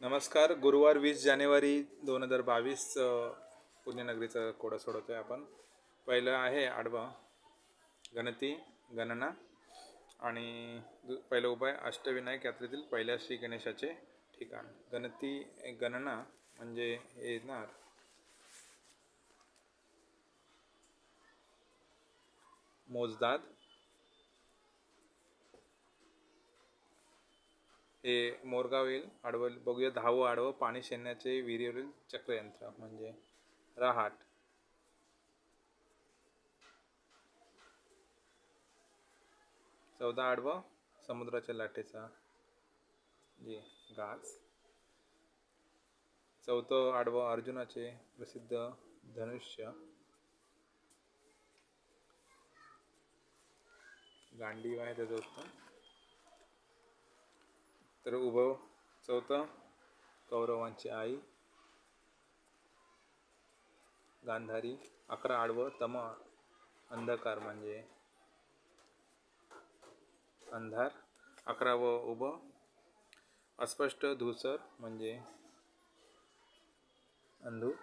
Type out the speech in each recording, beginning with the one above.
नमस्कार गुरुवार वीस जानेवारी दोन हजार बावीस पुण्यनगरीचं कोडं सोडवतो आहे आपण. पहिलं आहे आडवा गणती गणना आणि दु- पहिला उपाय अष्टविनायक यात्रेतील पहिल्या श्री गणेशाचे ठिकाण. गणती गणना म्हणजे हे येणार. मोजदाद हे मोरगाव येईल आडवं बघूया दहावं आडवं पाणी शेणण्याचे विहिरीवरील चक्रयंत्र म्हणजे रहाट. चौदा आडवं समुद्राच्या लाटेचा जे गाज. चौथं आडवं अर्जुनाचे प्रसिद्ध धनुष्य. गांडीव आहे त्याचं उत्तर. तर उभं चौथं कौरवांची आई. गांधारी अकरा आडवं तम अंधकार म्हणजे अंधार. अकरावं उभं अस्पष्ट धुसर म्हणजे अंधूक.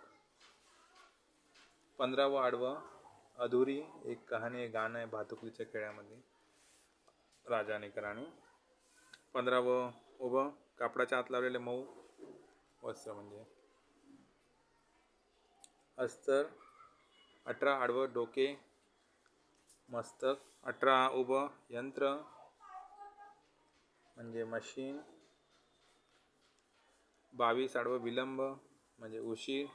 पंधरावं आडवं अधुरी एक कहाणी आहे गाणं आहे भातुकलीच्या खेळामध्ये राजा आणि कराणी. पंधरावं उभं कापडाच्या आत लावलेले मऊ वस्त्र म्हणजे. अस्तर अठरा आडवं डोके मस्तक अठरा उभं यंत्र म्हणजे मशीन. बावीस आडवं विलंब म्हणजे उशीर.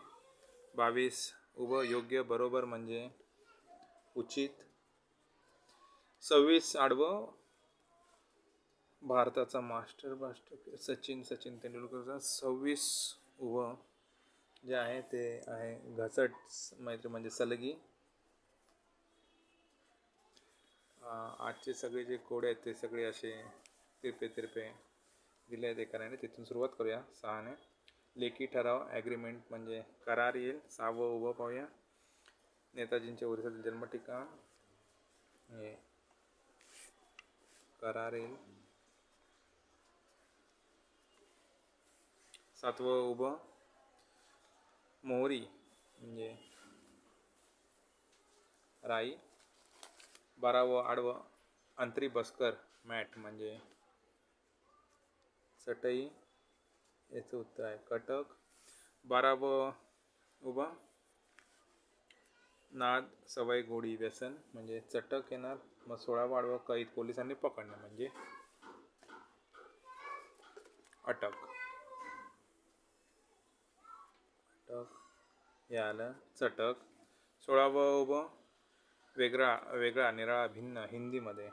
बावीस उभं योग्य बरोबर म्हणजे उचित. सव्वीस आडवं भारताचा मास्टर बास्टर सचिन सचिन तेंडुलकरचा सव्वीस उभं जे आहे ते आहे घसट मैत्री म्हणजे सलगी. आजचे सगळे जे कोडे आहेत ते सगळे असे तिरपे तिरपे दिले आहेत एकाने तिथून सुरुवात करूया सहाने. लेखी ठराव ॲग्रीमेंट म्हणजे करार येईल. सहावं उभं पाहूया. नेताजींच्या ओरिसातील जन्मठिकाण. हे. करार येईल. सातवं उभं मोहरी म्हणजे राई बारावं आडवं अंतरी बस्कर मॅट म्हणजे चटई याचं उत्तर आहे. कटक बारावं उभं नाद सवय गोडी व्यसन म्हणजे चटक येणार मग सोळा आडवं कैद पोलिसांनी पकडणं म्हणजे अटक. टक हे आलं चटक. सोळावं उभं वेगळा वेगळा निराळा भिन्न हिंदीमध्ये.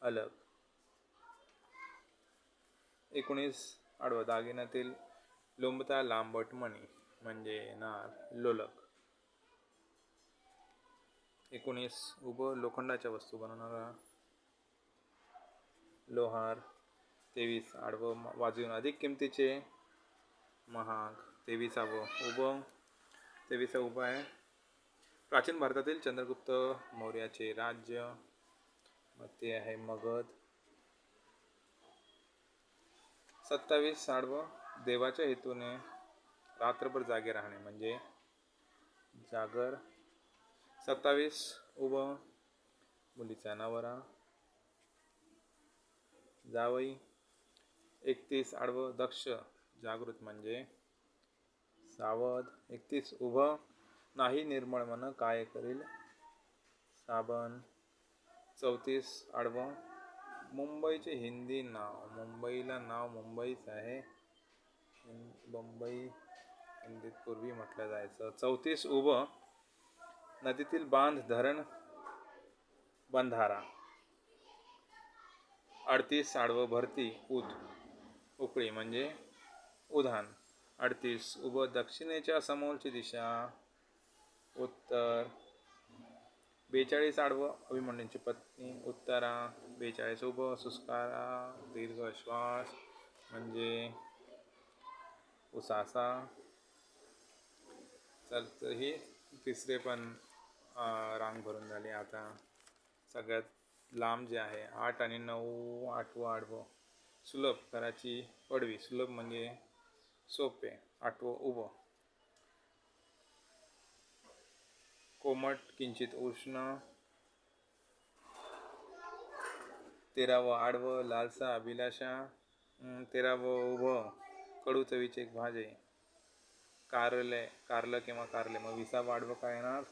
अलग. एकोणीस आडवं दागिन्यातील लोंबता लांबट मणी म्हणजे नार लोलक. एकोणीस उभं लोखंडाच्या वस्तू बनवणारा. लोहार तेवीस आडवं वाजवून अधिक किमतीचे महाग. तेवीसावं उभं. तेवीसा उभं आहे. प्राचीन भारतातील चंद्रगुप्त मौर्याचे राज्य. मग ते आहे मगध. सत्तावीस साडवं. देवाच्या हेतूने रात्रभर जागे राहणे म्हणजे जागर. सत्तावीस उभं. मुलीचा नवरा. जावई. एकतीस आडवं. दक्ष. जागृत म्हणजे सावध एकतीस उभं. नाही निर्मळ मन काय करील? साबण. चौतीस आडवं. मुंबईचे हिंदी नाव मुंबईला नाव मुंबईच आहे. मुंबई हिंदीत पूर्वी म्हटलं जायचं. चौतीस उभं. नदीतील बांध धरण बंधारा. अडतीस आडवं भरती उद उकळी म्हणजे उधाण. अडतीस. उभं दक्षिणेच्या समोरची दिशा. उत्तर. बेचाळीस आडवं. अभिमन्यूंची पत्नी. उत्तरा. बेचाळीस उभं. सुस्कारा. दीर्घ श्वास. म्हणजे उसासा. तर ही तिसरे पण रांग भरून झाले आता. सगळ्यात लांब जे आहे आठ आणि नऊ आठवं आडवं. सुलभ करायची पडवी. सुलभ म्हणजे सोपे. आठवं उभं. कोमट किंचित उष्ण. तेरावं आडवं लालसा अभिलाषा. तेरावं उभं. कडू चवीचे एक भाजे. कारले कारलं किंवा कारले. मग विसावं आडवं काय येणार?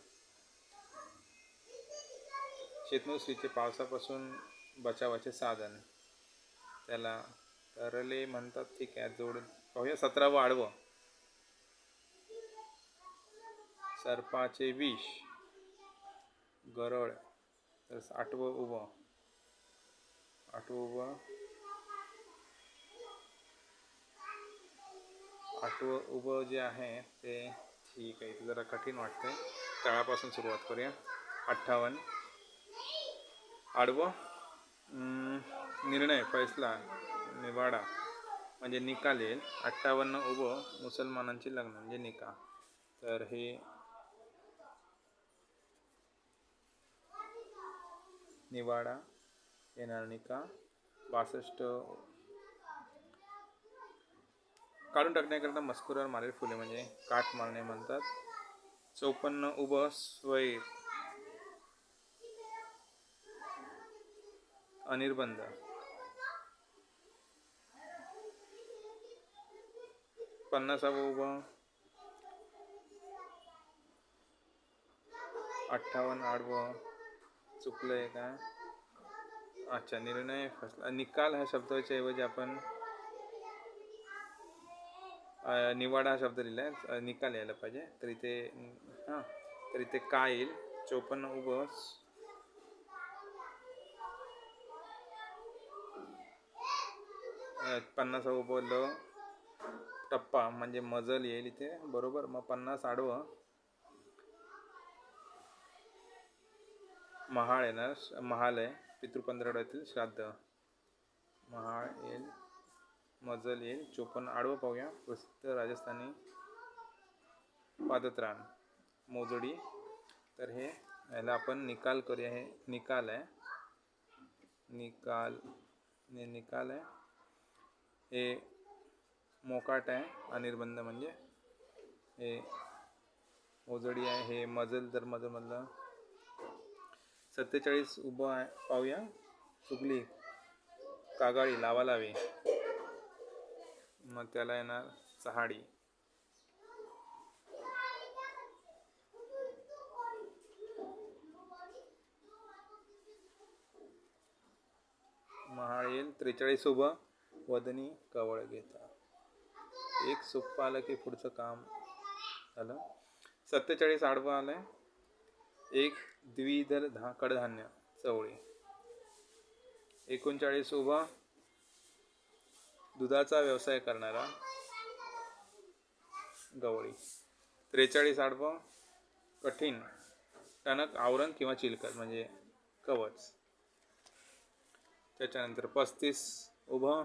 शेतनुसरीचे पावसापासून बचावाचे साधन. त्याला तरले म्हणतात ठीक आहे जोड पाहूया सतरावं आडवं सर्पाचे विष. गरळ. तर आठवं उभं. आठवं उभं. आठवं उभं जे आहे ते ठीक आहे. ते जरा कठीण वाटते तळापासून सुरुवात करूया. अठ्ठावन्न. आडवं. निर्णय फैसला निवाडा. म्हणजे निकाल येईल. अठ्ठावन्न उभं मुसलमानांचे लग्न म्हणजे निकाह तर हे निवाडा येणार निकाह बासष्ट काढून टाकण्याकरता मस्कुरावर मारेल फुले म्हणजे काठ मारणे म्हणतात. चौपन्न उभं स्वैर. अनिर्बंध. पन्नासावं उभं अठ्ठावन्न आडवं आहे का अच्छा निर्णय फसला निकाल हा शब्दाच्या ऐवजी आपण निवाडा हा शब्द लिहिला आहे. निकाल यायला पाहिजे. तर इथे हां तर इथे काय येईल? चोपन्न उभं पन्नास उभं ल टप्पा म्हणजे मजल येईल इथे. बरोबर? मग पन्नास आडवं. महाळ येणार महाल आहे. पितृपंधरवड्यातील श्राद्ध. महाळ येईल. मजल येईल. चोपन्न आडवं पाहूया. प्रसिद्ध राजस्थानी पादत्राण मोजडी. तर हे याला आपण निकाल करूया. हे निकाल आहे. निकाल निकाल आहे. हे मोकाट आहे अनिर्बंध म्हणजे हे ओजडी आहे हे मजल तर मजलमधलं सत्तेचाळीस उभं आहे पाहूया. चुकली कागाळी लावा लावी. मग त्याला येणार चहाडी. महाळ येईल त्रेचाळीस उभं वदनी कवळ घेता. एक सोप्पं आलं की पुढचं काम झालं. सत्तेचाळीस आडवं आलंय. एक द्विधर धा कडधान्य चवळी. एकोणचाळीस उभा. दुधाचा व्यवसाय करणारा गवळी. त्रेचाळीस आडवं. कठीण टणक आवरण किंवा चिलकत म्हणजे कवच. त्याच्यानंतर पस्तीस उभं.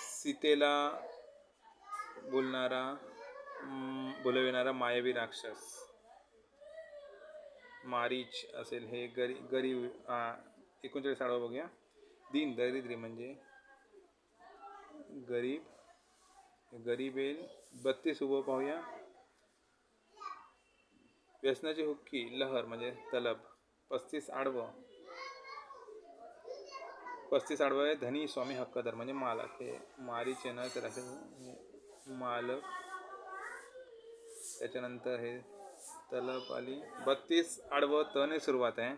सीतेला बोलणारा बोलविणारा मायावी राक्षस. मारीच असेल हे गरी गरीब एकोणचाळीस आडवं बघूया. दिन दरिद्री म्हणजे गरीब गरीबेल बत्तीस उभं पाहूया. व्यसनाची हुक्की लहर म्हणजे तलब. पस्तीस आडवं. पस्तीस आडवं आहे धनी स्वामी हक्कदार म्हणजे मालक. हे मारीचे ना तर मालक त्याच्यानंतर हे तलब आली. बत्तीस आडवं तने सुरुवात आहे.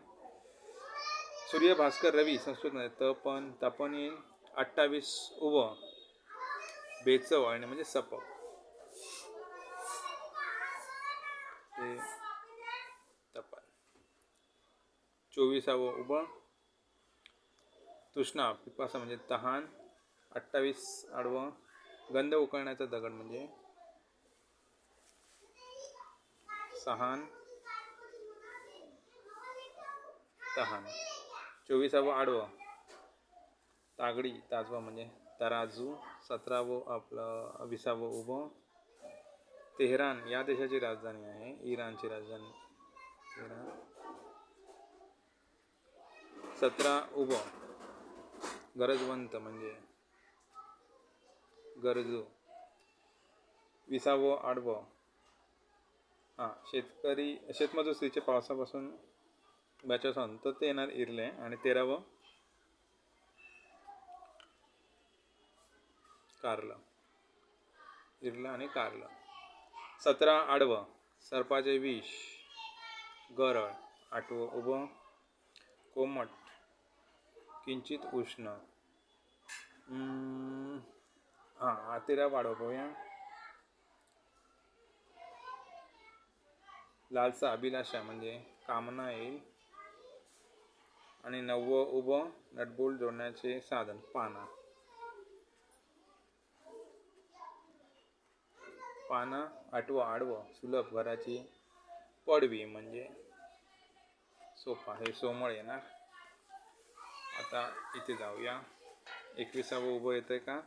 सूर्य भास्कर रवी संस्कृतमध्ये तपन तपन येईल अठ्ठावीस उभं बेचव आणि म्हणजे सपक ते तपन. चोवीसावं उभं तृष्णा पिपासा म्हणजे तहान. अठ्ठावीस आडवं गंध उकळण्याचा दगड म्हणजे सहान तहान. चोवीसावं आडवं. तागडी ताजवा म्हणजे तराजू. सतरावं आपलं विसावं उभं. तेहरान या देशाची राजधानी आहे. इराणची राजधानी. तेहरान. सतरा उभं. गरजवंत म्हणजे गरजू. विसावं आडवं. हां शेतकरी शेतमजुस्तीचे पावसापासून बचावसन तर ते येणार इरले आणि तेरावं कारलं. इरलं आणि कारलं. सतरा आडवं. सर्पाचे विष. गरळ. आठवं उभं. कोमट. किंचित उष्ण. हां आतेरा वाढव पाहूया लालसा अभिलाषा म्हणजे कामना येईल आणि नववं उभं नटबोल जोडण्याचे साधन पाना. पाना आठवं आडवं सुलभ घराची पडवी म्हणजे सोपा हे सोमळ येणार. आता इथे जाऊया. एकविसावं उभं येतंय का?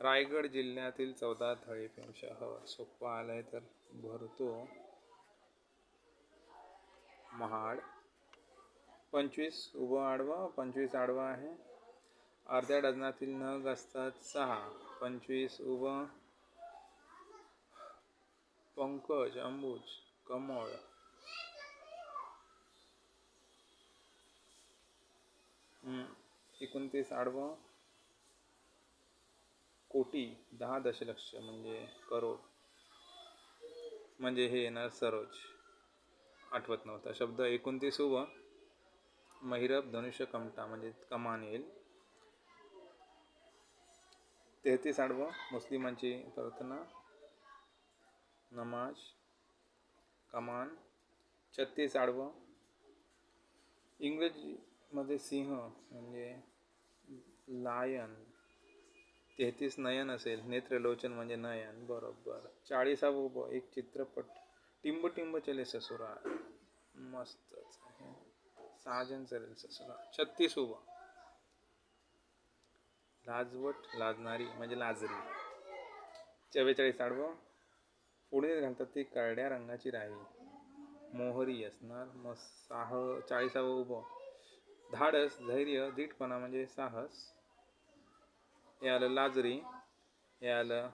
रायगड जिल्ह्यातील चौदा थळीफेम शहर. सोप्पा आलाय तर भरतो. महाड. पंचवीस उभं आडवा पंचवीस आडवा आहे. अर्ध्या डझनातील नग असतात सहा. पंचवीस उभं. पंकज अंबुज कमळ. एकोणतीस आडवं. कोटी दहा दशलक्ष म्हणजे करोड. म्हणजे हे येणार सरोज. आठवत नव्हता. शब्द एकोणतीस व महिरब धनुष्य कमटा म्हणजे कमान येईल. तेहतीस आडवं मुस्लिमांची प्रार्थना. नमाज. कमान. छत्तीस आडवं. इंग्रजीमध्ये सिंह म्हणजे लायन. तेहतीस नयन असेल नेत्रलोचन म्हणजे नयन बरोबर. चाळीसावं उभं एक चित्रपट. टिंब टिंब चले ससुरा. मस्तच आहे. साजन चलेल ससुरा. छत्तीस उभं. लाजवट लाजणारी म्हणजे लाजरी. चव्वेचाळीस आडवं. पुढे घालतात ती करड्या रंगाची राही. मोहरी असणार. मग साह चाळीसावं उभं. धाडस धैर्य दीटपणा म्हणजे साहस. हे आलं लाजरी हे आलं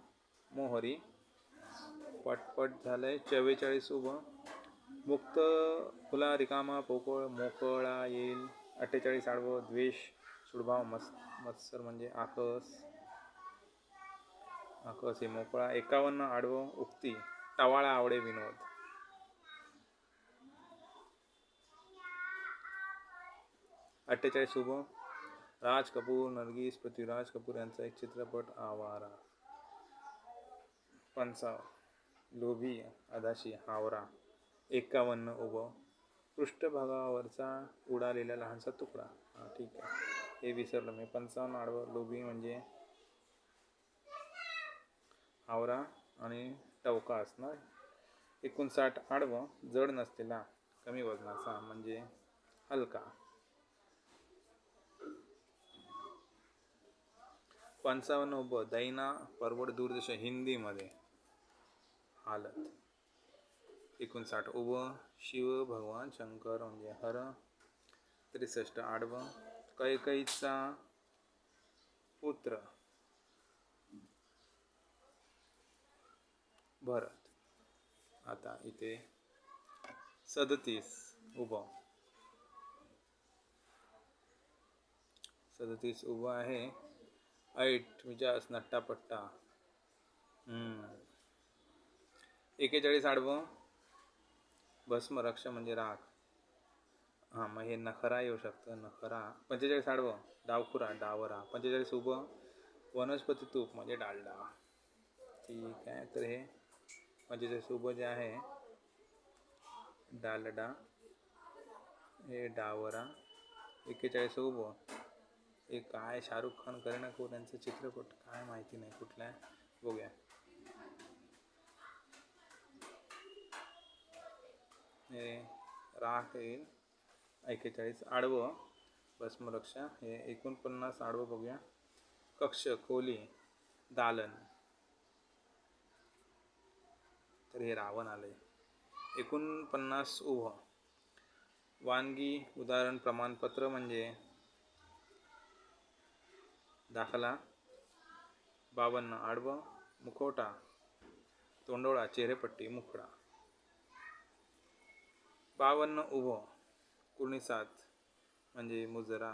मोहरी. पटपट झालं आहे चव्वेचाळीस उभं. मुक्त खुला रिकामा पोकळ मोकळा येईल. अठ्ठेचाळीस आडवं द्वेष सुडभाव मस मत्सर म्हणजे आकस. आकस हे मोकळा. एकावन्न आडवं उक्ती. टवाळा आवडे विनोद. अठ्ठेचाळीस उभं. राज कपूर नरगिस पृथ्वीराज कपूर यांचा एक चित्रपट आवारा. पंचावन्न लोभी अदाशी हावरा. एकावन्न उभं. पृष्ठभागावरचा उडालेला लहानसा तुकडा. हा ठीक आहे. हे विसरलं मी. पंचावन्न आडवं लोभी म्हणजे हावरा आणि टवका असणार एकोणसाठ आडवं. जड नसलेला कमी वजनाचा म्हणजे हलका. पंचावन्न उभं दैना परवड दूरदर्शन हिंदीमध्ये. हालत. एकोणसाठ उभं शिव भगवान शंकर म्हणजे हर त्रेसष्ट आडवं कैकईचा पुत्र. भरत. आता इथे सदतीस उभं. सदतीस उभं आहे. ऐट मिजास नट्टापट्टा. हम्म. एकेचाळीस आडवं. भस्म रक्ष म्हणजे राग. हां मग हे नखरा येऊ शकतं नखरा. पंचेचाळीस आडवं. डावखुरा डावरा. पंचेचाळीस उभं. वनस्पती तूप म्हणजे डालडा. ठीक आहे तर हे पंचेचाळीस उभं जे आहे डालडा. हे डावरा. एकेचाळीस उभं. हे काय शाहरुख खान करीना कपूर यांचं चित्रपट काय माहिती नाही कुठला आहे? बघूया. हे राख येईल एक्केचाळीस आडवं भस्मरक्षा. हे एकोणपन्नास आडवं बघूया. कक्ष खोली दालन. तर हे रावण आले. एकोणपन्नास उभं. वानगी उदाहरण प्रमाणपत्र म्हणजे दाखला बावन्न आडवं मुखवटा तोंडोळा चेहरेपट्टी मुखडा. बावन्न उभं कुणी सात म्हणजे मुजरा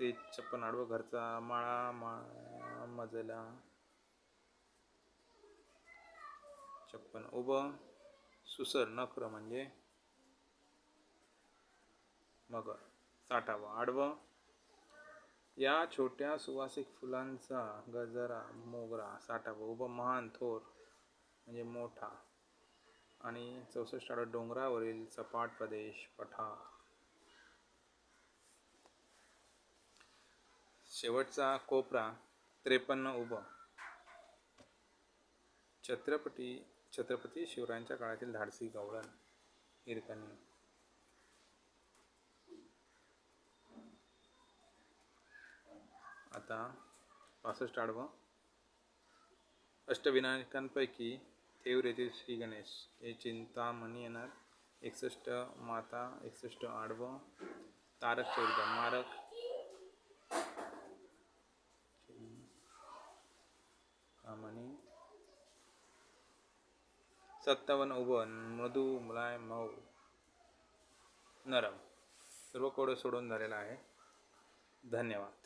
ते छप्पन आडवं घरचा माळा माळा मजला. छप्पन उभं सुसर नखर म्हणजे मगर. साठावं आडवं या छोट्या सुवासिक फुलांचा गजरा मोगरा साठावं उभं महान थोर म्हणजे मोठा आणि चौसष्ट आडवं डोंगरावरील सपाट प्रदेश पठार शेवटचा कोपरा त्रेपन्न उभं. छत्रपती छत्रपती शिवरायांच्या काळातील धाडसी गवळण हिरकणी. आता पासष्ट आडवं. अष्टविनायकांपैकी थेऊर येथील श्री गणेश. हे चिंतामणी येणार. एकसष्ट माता एकसष्ट आडवं. तारक चौदा मारक. कामणी. सत्तावन्न उभन मृदू मुलाय मऊ. नरम. सर्व कोडं सोडून झालेला आहे. धन्यवाद.